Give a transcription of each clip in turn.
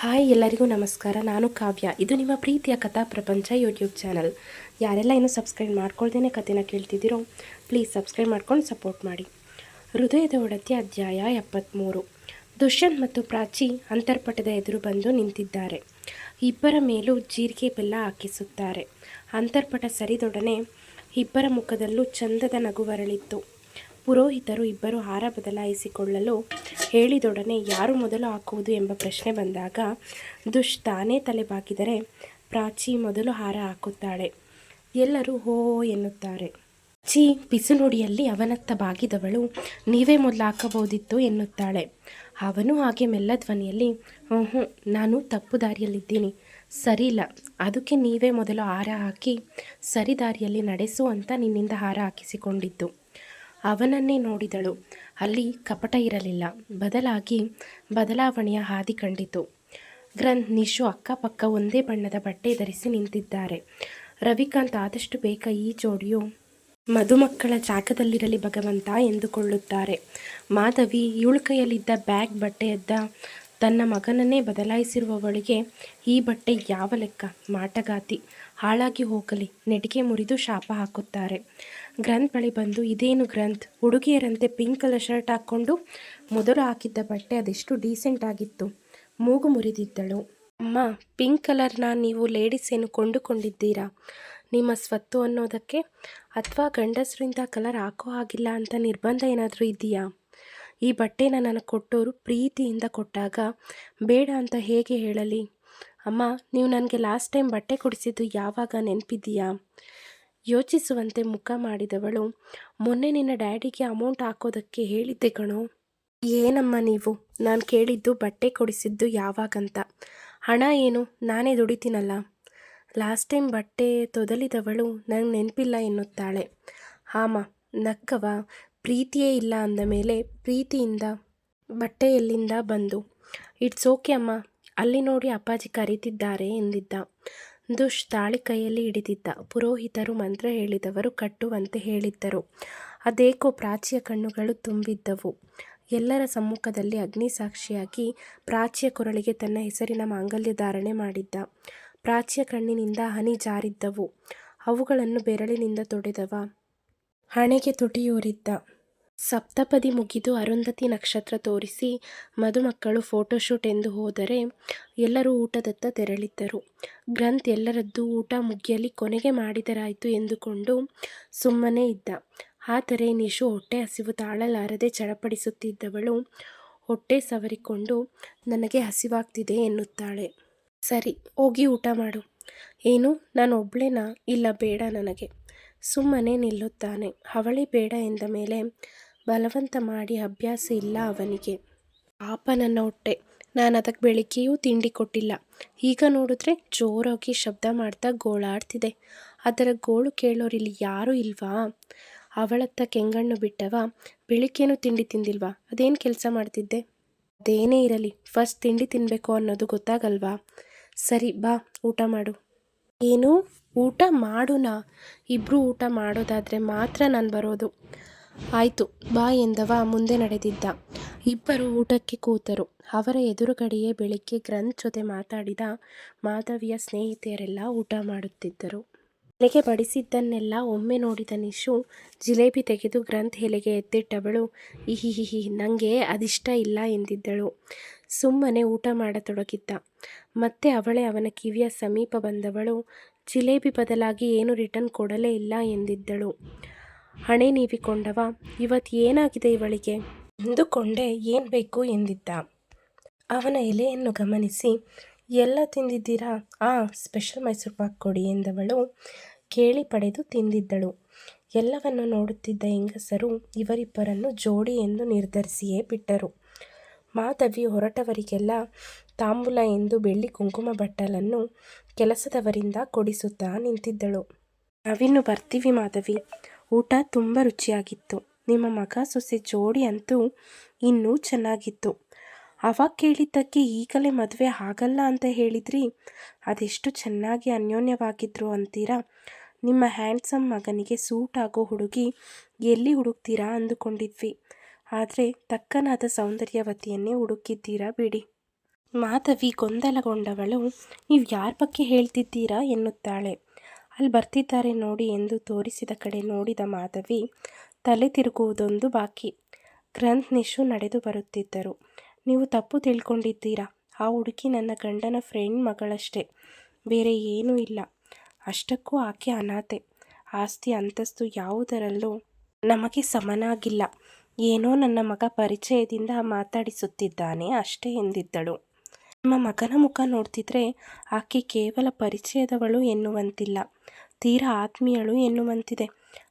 Hi ಎಲ್ಲರಿಗೂ ನಮಸ್ಕಾರ. ನಾನು ಕಾವ್ಯ. ಇದು ನಿಮ್ಮ ಪ್ರೀತಿಯ ಕಥಾ ಪ್ರಪಂಚ ಯೂಟ್ಯೂಬ್ ಚಾನಲ್ ಯಾರೆಲ್ಲ ಇನ್ನೂ ಸಬ್ಸ್ಕ್ರೈಬ್ ಮಾಡ್ಕೊಳ್ದೇನೆ ಕಥೆನ ಕೇಳ್ತಿದ್ದೀರೋ ಪ್ಲೀಸ್ ಸಬ್ಸ್ಕ್ರೈಬ್ ಮಾಡ್ಕೊಂಡು ಸಪೋರ್ಟ್ ಮಾಡಿ. ಹೃದಯದ ಒಡತಿ ಅಧ್ಯಾಯ ಎಪ್ಪತ್ತ್ಮೂರು ದುಷ್ಯಂತ್ ಮತ್ತು ಪ್ರಾಚಿ ಅಂತರ್ಪಟದ ಎದುರು ಬಂದು ನಿಂತಿದ್ದಾರೆ. ಇಬ್ಬರ ಮೇಲೂ ಜೀರಿಗೆ ಬೆಲ್ಲ ಹಾಕಿಸುತ್ತಾರೆ. ಅಂತರ್ಪಟ ಸರಿದೊಡನೆ ಇಬ್ಬರ ಮುಖದಲ್ಲೂ ಚಂದದ ನಗುವರಳಿತ್ತು ಪುರೋಹಿತರು ಇಬ್ಬರು ಹಾರ ಬದಲಾಯಿಸಿಕೊಳ್ಳಲು ಹೇಳಿದೊಡನೆ ಯಾರು ಮೊದಲು ಹಾಕುವುದು ಎಂಬ ಪ್ರಶ್ನೆ ಬಂದಾಗ, ದುಷ್ ತಾನೇ ತಲೆ ಬಾಗಿದರೆ ಪ್ರಾಚಿ ಮೊದಲು ಹಾರ ಹಾಕುತ್ತಾಳೆ. ಎಲ್ಲರೂ ಹೋ ಎನ್ನುತ್ತಾರೆ. ಚಿ ನುಡಿಯಲ್ಲಿ ಅವನತ್ತ ಬಾಗಿದವಳು ನೀವೇ ಮೊದಲು ಹಾಕಬಹುದಿತ್ತು ಎನ್ನುತ್ತಾಳೆ. ಅವನು ಹಾಗೆ ಮೆಲ್ಲ ಧ್ವನಿಯಲ್ಲಿ ಹ್ಞೂ ಹ್ಞೂ ನಾನು ತಪ್ಪು ದಾರಿಯಲ್ಲಿದ್ದೀನಿ. ಸರಿಯಿಲ್ಲ, ಅದಕ್ಕೆ ನೀವೇ ಮೊದಲು ಹಾರ ಹಾಕಿ ಸರಿ ದಾರಿಯಲ್ಲಿ ನಡೆಸು ಅಂತ ನಿನ್ನಿಂದ ಹಾರ ಹಾಕಿಸಿಕೊಂಡಿದ್ದು. ಅವನನ್ನೇ ನೋಡಿದಳು. ಅಲ್ಲಿ ಕಪಟ ಇರಲಿಲ್ಲ. ಬದಲಾಗಿ ಬದಲಾವಣೆಯ ಹಾದಿ ಕಂಡಿತು. ಗ್ರಂಥ್ ನಿಶು ಅಕ್ಕಪಕ್ಕ ಒಂದೇ ಬಣ್ಣದ ಬಟ್ಟೆ ಧರಿಸಿ ನಿಂತಿದ್ದಾರೆ. ರವಿಕಾಂತ್ ಆದಷ್ಟು ಬೇಗ ಈ ಜೋಡಿಯು ಮದುಮಕ್ಕಳ ಜಾಗದಲ್ಲಿರಲಿ ಭಗವಂತ ಎಂದುಕೊಳ್ಳುತ್ತಾರೆ. ಮಾಧವಿ, ಇವಳ ಕೈಯಲ್ಲಿದ್ದ ಬ್ಯಾಗ್ ಬಟ್ಟೆಯದ್ದ ತನ್ನ ಮಗನನ್ನೇ ಬದಲಾಯಿಸಿರುವವಳಿಗೆ ಈ ಬಟ್ಟೆ ಯಾವ ಲೆಕ್ಕ? ಮಾಟಗಾತಿ. ಹಾಳಾಗಿ ಹೋಗಲಿ. ನೆಟಿಗೆ ಮುರಿದು ಶಾಪ ಹಾಕುತ್ತಾರೆ. ಗ್ರಂಥ್ ಬಳಿ ಬಂದು ಇದೇನು ಗ್ರಂಥ್? ಹುಡುಗಿಯರಂತೆ ಪಿಂಕ್ ಕಲರ್ ಶರ್ಟ್ ಹಾಕ್ಕೊಂಡು ಮೊದಲು ಹಾಕಿದ್ದ ಬಟ್ಟೆ ಅದೆಷ್ಟು ಡೀಸೆಂಟ್ ಆಗಿತ್ತು. ಮೂಗು ಮುರಿದಿದ್ದಳು. ಅಮ್ಮ, ಪಿಂಕ್ ಕಲರ್ನ ನೀವು ಲೇಡೀಸ್ ಏನು ಕೊಂಡುಕೊಂಡಿದ್ದೀರಾ? ನಿಮ್ಮ ಸ್ವತ್ತು ಅನ್ನೋದಕ್ಕೆ? ಅಥವಾ ಗಂಡಸರಿಂದ ಕಲರ್ ಹಾಕೋ ಹಾಗಿಲ್ಲ ಅಂತ ನಿರ್ಬಂಧ ಏನಾದರೂ ಇದೆಯಾ? ಈ ಬಟ್ಟೆನ ನನಗೆ ಕೊಟ್ಟೋರು ಪ್ರೀತಿಯಿಂದ ಕೊಟ್ಟಾಗ ಬೇಡ ಅಂತ ಹೇಗೆ ಹೇಳಲಿ? ಅಮ್ಮ, ನೀವು ನನಗೆ ಲಾಸ್ಟ್ ಟೈಮ್ ಬಟ್ಟೆ ಕೊಡಿಸಿದ್ದು ಯಾವಾಗ ನೆನಪಿದೆಯಾ ಯೋಚಿಸುವಂತೆ ಮುಖ ಮಾಡಿದವಳು, ಮೊನ್ನೆ ನಿನ್ನ ಡ್ಯಾಡಿಗೆ ಅಮೌಂಟ್ ಹಾಕೋದಕ್ಕೆ ಹೇಳಿದ್ದೆ ಕಣೋ. ಏನಮ್ಮ ನೀವು? ನಾನು ಕೇಳಿದ್ದು ಬಟ್ಟೆ ಕೊಡಿಸಿದ್ದು ಯಾವಾಗಂತ. ಹಣ ಏನು? ನಾನೇ ದುಡಿತೀನಲ್ಲ. ಲಾಸ್ಟ್ ಟೈಮ್ ಬಟ್ಟೆ ತೊದಲಿದವಳು ನನಗೆ ನೆನಪಿಲ್ಲ ಎನ್ನುತ್ತಾಳೆ. ಹಾಮ ನಕ್ಕವ. ಪ್ರೀತಿಯೇ ಇಲ್ಲ ಅಂದ ಮೇಲೆ ಪ್ರೀತಿಯಿಂದ ಬಟ್ಟೆಯಲ್ಲಿಂದ ಬಂದು, ಇಟ್ಸ್ ಓಕೆ ಅಮ್ಮ, ಅಲ್ಲಿ ನೋಡಿ ಅಪ್ಪಾಜಿ ಕರೀತಿದ್ದಾರೆ ಎಂದಿದ್ದ. ದುಷ್ ತಾಳಿ ಕೈಯಲ್ಲಿ ಹಿಡಿದಿದ್ದ. ಪುರೋಹಿತರು ಮಂತ್ರ ಹೇಳಿದವರು ಕಟ್ಟುವಂತೆ ಹೇಳಿದ್ದರು. ಅದೇಕೋ ಪ್ರಾಚ್ಯ ಕಣ್ಣುಗಳು ತುಂಬಿದ್ದವು. ಎಲ್ಲರ ಸಮ್ಮುಖದಲ್ಲಿ ಅಗ್ನಿ ಸಾಕ್ಷಿಯಾಗಿ ಪ್ರಾಚ್ಯ ಕೊರಳಿಗೆ ತನ್ನ ಹೆಸರಿನ ಮಾಂಗಲ್ಯ ಧಾರಣೆ ಮಾಡಿದ್ದ. ಪ್ರಾಚ್ಯ ಕಣ್ಣಿನಿಂದ ಹನಿ ಜಾರಿದ್ದವು. ಅವುಗಳನ್ನು ಬೆರಳಿನಿಂದ ತೊಡೆದವ ಹಣೆಗೆ ತುಟಿಯೂರಿದ್ದ. ಸಪ್ತಪದಿ ಮುಗಿದು ಅರುಂಧತಿ ನಕ್ಷತ್ರ ತೋರಿಸಿ ಮದುಮಕ್ಕಳು ಫೋಟೋಶೂಟ್ ಎಂದು ಹೋದರೆ ಎಲ್ಲರೂ ಊಟದತ್ತ ತೆರಳಿದ್ದರು. ಗ್ರಂಥ್ ಎಲ್ಲರದ್ದು ಊಟ ಮುಗಿಯಲಿ ಕೊನೆಗೆ ಮಾಡಿದರಾಯಿತು ಎಂದುಕೊಂಡು ಸುಮ್ಮನೆ ಇದ್ದ. ಆದರೆ ನಿಶು ಹೊಟ್ಟೆ ಹಸಿವು ತಾಳಲಾರದೆ ಚಡಪಡಿಸುತ್ತಿದ್ದವಳು ಹೊಟ್ಟೆ ಸವರಿಕೊಂಡು, ನನಗೆ ಹಸಿವಾಗ್ತಿದೆ ಎನ್ನುತ್ತಾಳೆ. ಸರಿ, ಹೋಗಿ ಊಟ ಮಾಡು. ಏನು, ನಾನು ಒಬ್ಳೇನಾ ಇಲ್ಲ ಬೇಡ ನನಗೆ. ಸುಮ್ಮನೆ ನಿಲ್ಲುತ್ತಾನೆ. ಅವಳಿ ಬೇಡ ಎಂದ ಮೇಲೆ ಬಲವಂತ ಮಾಡಿ ಅಭ್ಯಾಸ ಇಲ್ಲ ಅವನಿಗೆ. ಪಾಪ ನನ್ನ ಹೊಟ್ಟೆ. ನಾನು ಅದಕ್ಕೆ ಬೆಳಿಗ್ಗೆಯೂ ತಿಂಡಿ ಕೊಟ್ಟಿಲ್ಲ. ಈಗ ನೋಡಿದ್ರೆ ಜೋರಾಗಿ ಶಬ್ದ ಮಾಡ್ತಾ ಗೋಳಾಡ್ತಿದೆ. ಅದರ ಗೋಳು ಕೇಳೋರಿಲ್ಲಿ ಯಾರೂ ಇಲ್ವಾ? ಅವಳತ್ತ ಕೆಂಗಣ್ಣು ಬಿಟ್ಟವ? ಬೆಳಿಗ್ಗೆನೂ ತಿಂಡಿ ತಿಂದಿಲ್ವಾ? ಅದೇನು ಕೆಲಸ ಮಾಡ್ತಿದ್ದೆ? ಅದೇನೇ ಇರಲಿ, ಫಸ್ಟ್ ತಿಂಡಿ ತಿನ್ನಬೇಕು ಅನ್ನೋದು ಗೊತ್ತಾಗಲ್ವಾ? ಸರಿ, ಬಾ, ಊಟ ಮಾಡು. ಏನು? ಊಟ ಮಾಡೋಣ ಇಬ್ಬರು ಊಟ ಮಾಡೋದಾದರೆ ಮಾತ್ರ ನಾನು ಬರೋದು. ಆಯಿತು, ಬಾ ಎಂದವ ಮುಂದೆ ನಡೆದಿದ್ದ. ಇಬ್ಬರು ಊಟಕ್ಕೆ ಕೂತರು. ಅವರ ಎದುರುಗಡೆಯೇ ಬೆಳಿಗ್ಗೆ ಗ್ರಂಥ್ ಜೊತೆ ಮಾತಾಡಿದ ಮಾಧವಿಯ ಸ್ನೇಹಿತೆಯರೆಲ್ಲ ಊಟ ಮಾಡುತ್ತಿದ್ದರು. ಎಲೆಗೆ ಬಡಿಸಿದ್ದನ್ನೆಲ್ಲ ಒಮ್ಮೆ ನೋಡಿದ ನಿಶು, ಜಿಲೇಬಿ ತೆಗೆದು ಗ್ರಂಥ್ ಎಲೆಗೆ ಎತ್ತಿಟ್ಟವಳು ಇಹಿಹಿಹಿ ನನಗೆ ಅದಿಷ್ಟ ಇಲ್ಲ ಎಂದಿದ್ದಳು. ಸುಮ್ಮನೆ ಊಟ ಮಾಡತೊಡಗಿದ್ದ. ಮತ್ತೆ ಅವಳೇ ಅವನ ಕಿವಿಯ ಸಮೀಪ ಬಂದವಳು, ಜಿಲೇಬಿ ಬದಲಾಗಿ ಏನು ರಿಟರ್ನ್ ಕೊಡಲೇ ಇಲ್ಲ ಎಂದಿದ್ದಳು. ಹಣೆ ನೀವಿಕೊಂಡವ ಇವತ್ತು ಏನಾಗಿದೆ ಇವಳಿಗೆ? ಎಂದುಕೊಂಡೆ ಏನು ಬೇಕು ಎಂದಿದ್ದ. ಅವನ ಎಲೆಯನ್ನು ಗಮನಿಸಿ, ಎಲ್ಲ ತಿಂದಿದ್ದೀರಾ? ಆ ಸ್ಪೆಷಲ್ ಮೈಸೂರು ಪಾಕ್ ಕೊಡಿ ಎಂದವಳು ಕೇಳಿ ಪಡೆದು ತಿಂದಿದ್ದಳು. ಎಲ್ಲವನ್ನು ನೋಡುತ್ತಿದ್ದ ಹೆಂಗಸರು ಇವರಿಬ್ಬರನ್ನು ಜೋಡಿ ಎಂದು ನಿರ್ಧರಿಸಿಯೇ ಬಿಟ್ಟರು. ಮಾಧವಿ ಹೊರಟವರಿಗೆಲ್ಲ ತಾಂಬೂಲ ಎಂದು ಬೆಳ್ಳಿ ಕುಂಕುಮ ಬಟ್ಟಲನ್ನು ಕೆಲಸದವರಿಂದ ಕೊಡಿಸುತ್ತಾ ನಿಂತಿದ್ದಳು. ನಾವಿನ್ನು ಬರ್ತೀವಿ ಮಾಧವಿ. ಊಟ ತುಂಬ ರುಚಿಯಾಗಿತ್ತು. ನಿಮ್ಮ ಮಗ ಸೊಸೆ ಜೋಡಿ ಅಂತೂ ಇನ್ನೂ ಚೆನ್ನಾಗಿತ್ತು. ಅವಾಗ ಕೇಳಿದ್ದಕ್ಕೆ ಈಗಲೇ ಮದುವೆ ಆಗಲ್ಲ ಅಂತ ಹೇಳಿದ್ರಿ. ಅದೆಷ್ಟು ಚೆನ್ನಾಗಿ ಅನ್ಯೋನ್ಯವಾಗಿದ್ದರು ಅಂತೀರಾ? ನಿಮ್ಮ ಹ್ಯಾಂಡ್ಸಮ್ ಮಗನಿಗೆ ಸೂಟ್ ಆಗೋ ಹುಡುಗಿ ಎಲ್ಲಿ ಹುಡುಕ್ತೀರಾ ಅಂದುಕೊಂಡಿದ್ವಿ. ಆದರೆ ತಕ್ಕನಾದ ಸೌಂದರ್ಯವತಿಯನ್ನೇ ಹುಡುಕಿದ್ದೀರಾ ಬಿಡಿ. ಮಾಧವಿ ಗೊಂದಲಗೊಂಡವಳು, ನೀವು ಯಾರ ಬಗ್ಗೆ ಹೇಳ್ತಿದ್ದೀರಾ? ಎನ್ನುತ್ತಾಳೆ. ಅಲ್ಲಿ ಬರ್ತಿದ್ದಾರೆ ನೋಡಿ ಎಂದು ತೋರಿಸಿದ ಕಡೆ ನೋಡಿದ ಮಾಧವಿ, ತಲೆ ತಿರುಗುವುದೊಂದು ಬಾಕಿ. ಗ್ರಂಥ್ ನಿಶು ನಡೆದು ಬರುತ್ತಿದ್ದರು. ನೀವು ತಪ್ಪು ತಿಳ್ಕೊಂಡಿದ್ದೀರಾ? ಆ ಹುಡುಗಿ ನನ್ನ ಗಂಡನ ಫ್ರೆಂಡ್ ಮಗಳಷ್ಟೇ. ಬೇರೆ ಏನೂ ಇಲ್ಲ. ಅಷ್ಟಕ್ಕೂ ಆಕೆ ಅನಾಥೆ. ಆಸ್ತಿ ಅಂತಸ್ತು ಯಾವುದರಲ್ಲೂ ನಮಗೆ ಸಮನಾಗಿಲ್ಲ. ಏನೋ ನನ್ನ ಮಗ ಪರಿಚಯದಿಂದ ಮಾತಾಡಿಸುತ್ತಿದ್ದಾನೆ ಅಷ್ಟೇ ಎಂದಿದ್ದಳು. ನಿಮ್ಮ ಮಗನ ಮುಖ ನೋಡ್ತಿದ್ರೆ ಆಕೆ ಕೇವಲ ಪರಿಚಯದವಳು ಎನ್ನುವಂತಿಲ್ಲ. ತೀರಾ ಆತ್ಮೀಯಳು ಎನ್ನುವಂತಿದೆ.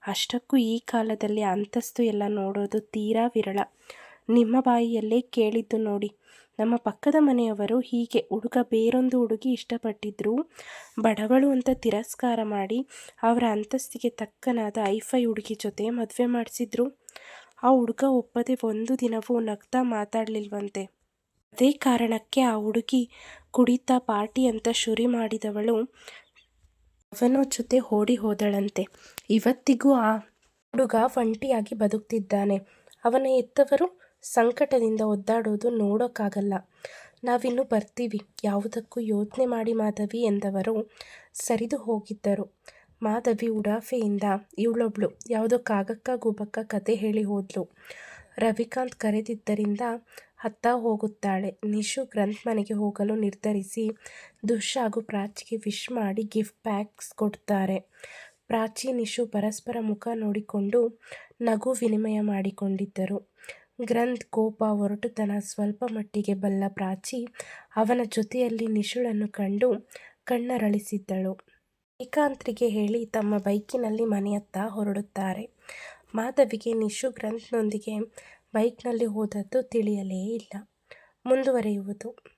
ಅಷ್ಟಕ್ಕೂ ಈ ಕಾಲದಲ್ಲಿ ಅಂತಸ್ತು ಎಲ್ಲ ನೋಡೋದು ತೀರಾ ವಿರಳ. ನಿಮ್ಮ ಬಾಯಿಯಲ್ಲೇ ಕೇಳಿದ್ದು ನೋಡಿ. ನಮ್ಮ ಪಕ್ಕದ ಮನೆಯವರು ಹೀಗೆ ಹುಡುಗ ಬೇರೊಂದು ಹುಡುಗಿ ಇಷ್ಟಪಟ್ಟಿದ್ರು. ಬಡವಳು ಅಂತ ತಿರಸ್ಕಾರ ಮಾಡಿ ಅವರ ಅಂತಸ್ತಿಗೆ ತಕ್ಕನಾದ ಐಫೈ ಹುಡುಗಿ ಜೊತೆ ಮದುವೆ ಮಾಡಿಸಿದ್ರು. ಆ ಹುಡುಗ ಒಪ್ಪದೆ ಒಂದು ದಿನವೂ ನಗ್ತಾ ಮಾತಾಡಲಿಲ್ವಂತೆ. ಅದೇ ಕಾರಣಕ್ಕೆ ಆ ಹುಡುಗಿ ಕುಡಿತ ಪಾರ್ಟಿ ಅಂತ ಶುರಿ ಮಾಡಿದವಳು ಅವನ ಜೊತೆ ಓಡಿ ಹೋದಳಂತೆ. ಇವತ್ತಿಗೂ ಆ ಹುಡುಗ ಒಂಟಿಯಾಗಿ ಬದುಕ್ತಿದ್ದಾನೆ. ಅವನ ಎತ್ತವರು ಸಂಕಟದಿಂದ ಒದ್ದಾಡೋದು ನೋಡೋಕ್ಕಾಗಲ್ಲ. ನಾವಿನ್ನು ಬರ್ತೀವಿ. ಯಾವುದಕ್ಕೂ ಯೋಚನೆ ಮಾಡಿ ಮಾಧವಿ ಎಂದವರು ಸರಿದು ಹೋಗಿದ್ದರು. ಮಾಧವಿ ಉಡಾಫೆಯಿಂದ ಇವಳೊಬ್ಳು ಯಾವುದೋ ಕಾಗಕ್ಕ ಗುಬಕ್ಕ ಕತೆ ಹೇಳಿ ಹೋದ್ಲು. ರವಿಕಾಂತ್ ಕರೆದಿದ್ದರಿಂದ ಹತ್ತ ಹೋಗುತ್ತಾಳೆ. ನಿಶು ಗ್ರಂಥ್ ಮನೆಗೆ ಹೋಗಲು ನಿರ್ಧರಿಸಿ ದುಶ್ ಹಾಗೂ ಪ್ರಾಚಿಗೆ ವಿಶ್ ಮಾಡಿ ಗಿಫ್ಟ್ ಪ್ಯಾಕ್ಸ್ ಕೊಡ್ತಾರೆ. ಪ್ರಾಚಿ ನಿಶು ಪರಸ್ಪರ ಮುಖ ನೋಡಿಕೊಂಡು ನಗು ವಿನಿಮಯ ಮಾಡಿಕೊಂಡಿದ್ದರು. ಗ್ರಂಥ್ ಕೋಪ ಒರಟುತನ ಸ್ವಲ್ಪ ಮಟ್ಟಿಗೆ ಬಲ್ಲ ಪ್ರಾಚಿ ಅವನ ಜೊತೆಯಲ್ಲಿ ನಿಶುಳನ್ನು ಕಂಡು ಕಣ್ಣರಳಿಸಿದ್ದಳು. ಏಕಾಂತ್ರಿಗೆ ಹೇಳಿ ತಮ್ಮ ಬೈಕಿನಲ್ಲಿ ಮನೆಯತ್ತ ಹೊರಡುತ್ತಾರೆ. ಮಾಧವಿಗೆ ನಿಶು ಗ್ರಂಥ್ನೊಂದಿಗೆ ಬೈಕ್ನಲ್ಲಿ ಹೋದದ್ದು ತಿಳಿಯಲೇ ಇಲ್ಲ. ಮುಂದುವರೆಯುವುದು.